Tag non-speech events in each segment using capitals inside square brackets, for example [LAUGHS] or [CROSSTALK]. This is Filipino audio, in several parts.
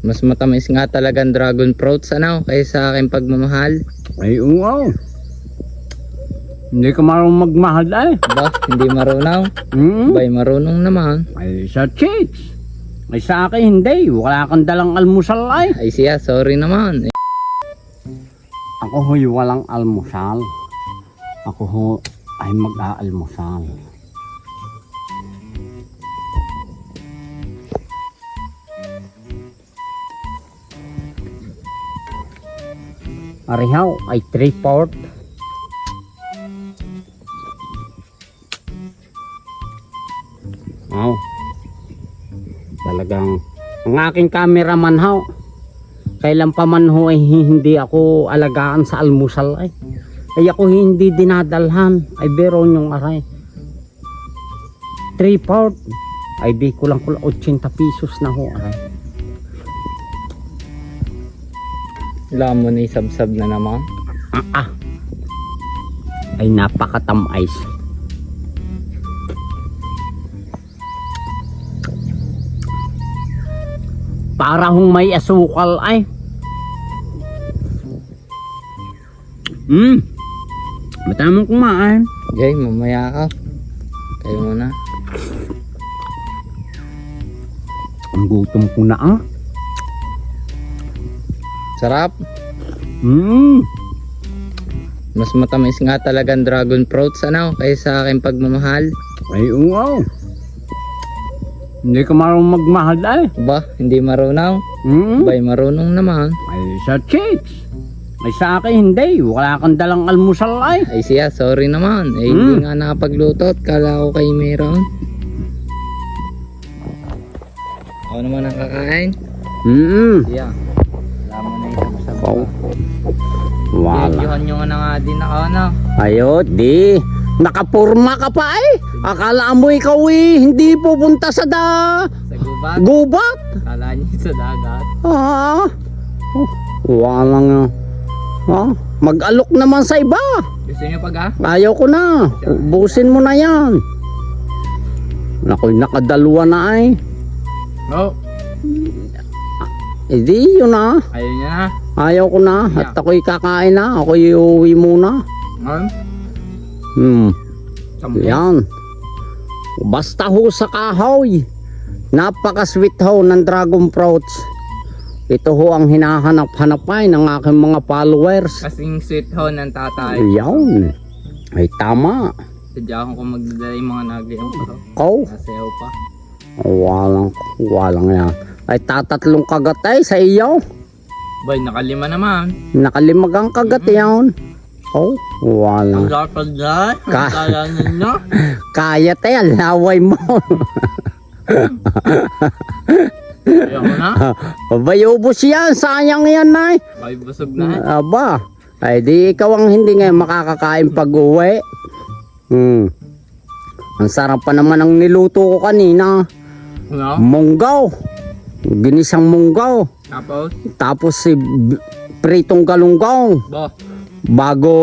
Mas matamis nga talagang dragon fruits ano kaysa sa aking pagmamahal. Ay, oo. Hindi ka marunong magmahal ay. Ba, hindi marunong. Hmm? Bay, marunong naman. Ay, sa chicks. Ay, sa akin hindi. Wala kang dalang almusal ay. Ay siya, sorry naman. Ako ho'y walang almusal. Ako ho ay mag-aalmusal. Arihaw ay 3 port. Wow. Talagang ang aking cameraman ho. Kailan pa man ho ay hindi ako alagaan sa almusal ay. Ay ako hindi dinadalhan. Ay bero yung aray. 3 port. Ay di ko lang kulang 80 pesos na ho aray. Lamon ni sabsab na naman. Ah, ah. Ay napakatamis. Para hong may asukal ay. Hmm. Matamang kumain. Jay, mamaya ka. Kayo muna. Ang gutom ko na ah. Sarap. Hmm. Mas matamis nga talagang dragon fruits ano kaysa sa aking pagmamahal. Ay oo. Hindi ka marunong magmahal ay. Ba, hindi marunong. Hmm. Bay, marunong naman. Ay sa chicks. Ay sa akin hindi. Wala kang dalang almusal ay. Ay siya, sorry naman. Eh, Hmm. hindi nga nakapagluto at kala ko kay meron. Ako naman ang kakain. Hmm. Siya. Wow. Wala. Yun yung na nga din ako ano. Ayot, di. Nakapurma ka pa eh. Akala mo ikaw eh, hindi pupunta sa da Sa gubat. gubat. Kala niyo sa dagat. Ah. Oh, wala nga. Ah, mag-alok naman sa iba. Gusto niyo pag ah? Ayaw ko na. Ubusin mo na yan. Nakoy, nakadalwa na ay. No. Eh di, yun na. Ayaw niya na. Ayaw ko na. At ako'y kakain na. Ako'y uuwi muna. Ngayon? Hmm. Yan. Basta ho sa kahoy. Napaka-sweet ho ng dragon fruits. Ito ho ang hinahanap-hanap ay ng aking mga followers. Kasing sweet ho ng tatay. Yan. Ay tama. Sadya akong kung magdadala yung mga nagayang pa. Ikaw. Nasayaw pa. Walang, walang yan. Ay tatatlong kagat ay sa iyo. Boy, nakalima naman. Nakalimag ang kagat yan. Oh, walang. dapat dyan. Ka- Kala ninyo. [LAUGHS] Kaya tayo, laway mo. Ayaw ko na. [LAUGHS] Abay, ubos yan. Sayang yan, nay. May busog na. Aba, ay di ikaw ang hindi ngayon makakakain pag uwi. Hmm. Ang sarap pa naman ang niluto ko kanina. No? Munggaw. Ginisang munggaw. Tapos, Tapos si pritong galunggaw. bo. Bago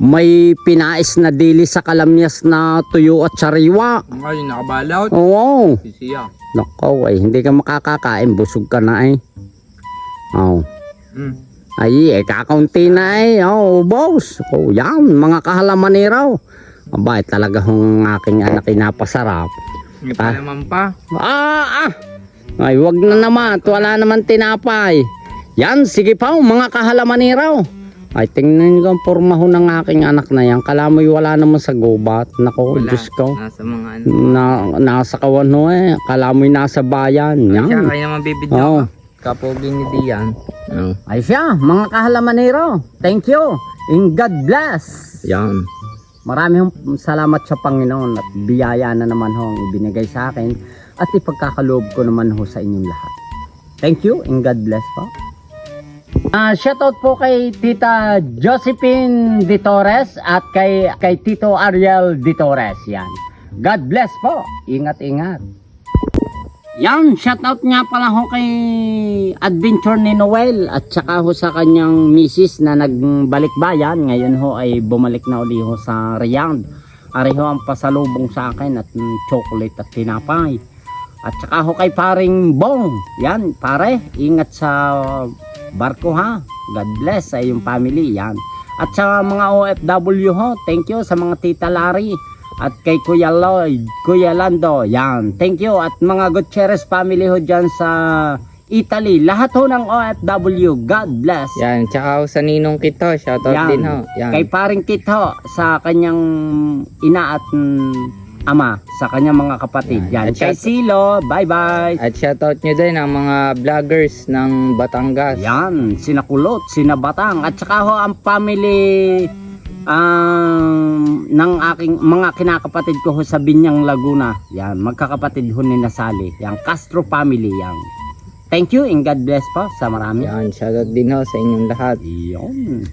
may pinais na dili sa kalamyas na tuyo at sariwa. Ay, nakabalot. Oo. Si Siya. Nako, ay hindi ka makakakain. Busog ka na eh. Oh. Mm. Ay, eh, kakaunti na eh. Oh, boss. Oh, yan, mga kahalaman ni raw. Aba, eh, talaga hong aking anak ay napasarap. May pa naman pa. Ah, ah. Ay, wag na naman. Wala naman tinapay. Yan, sige pa, oh, mga kahalaman ni raw. Ay, tingnan nyo ang porma ho ng aking anak na yan. Kalamoy wala naman sa gubat. Nako, Wala. Diyos ko. Nasa mga ano. Na, nasa kawan ho eh. Kalamoy nasa bayan. Siya, Yan. kayo naman bibidyo Oo. ka. Kapogi ni Dian. Oh. Ay siya, mga kahalamanero. Thank you. And God bless. Yan. Marami hong salamat sa Panginoon at biyaya na naman ho ibinigay sa akin at ipagkakaloob ko naman ho sa inyong lahat. Thank you and God bless po. Ah, shoutout po kay Tita Josephine De Torres at kay kay Tito Ariel De Torres yan. God bless po. Ingat-ingat. Yan, shoutout nga pala ho kay Adventure ni Noel at saka ho sa kanyang misis na nagbalik bayan. Ngayon ho ay bumalik na uli ho sa Riyadh. Ari ho ang pasalubong sa akin at chocolate at tinapay. At saka ho kay paring Bong. Yan, pare, ingat sa barko ha. God bless sa iyong family. Yan. At sa mga OFW ho, thank you sa mga tita Larry. At kay Kuya Lloyd, Kuya Lando, yan. Thank you. At mga Gutierrez family ho dyan sa Italy. Lahat ho ng OFW. God bless. Yan, tsaka ho sa ninong kito, shoutout Yan. din ho. Yan. Kay paring Kit ho, sa kanyang ina at mm, ama, sa kanyang mga kapatid. Yan. Yan. At Kay shout- Silo, bye-bye. At shoutout nyo din ang mga vloggers ng Batangas. Yan, sina Kulot, sina Batang, at saka ho ang family um, ng aking mga kinakapatid ko ho sa Binyang Laguna. Yan, magkakapatid ho ni Nasali. Yan, Castro family yan. Thank you and God bless po sa marami. Yan, shoutout din ho sa inyong lahat. Yun.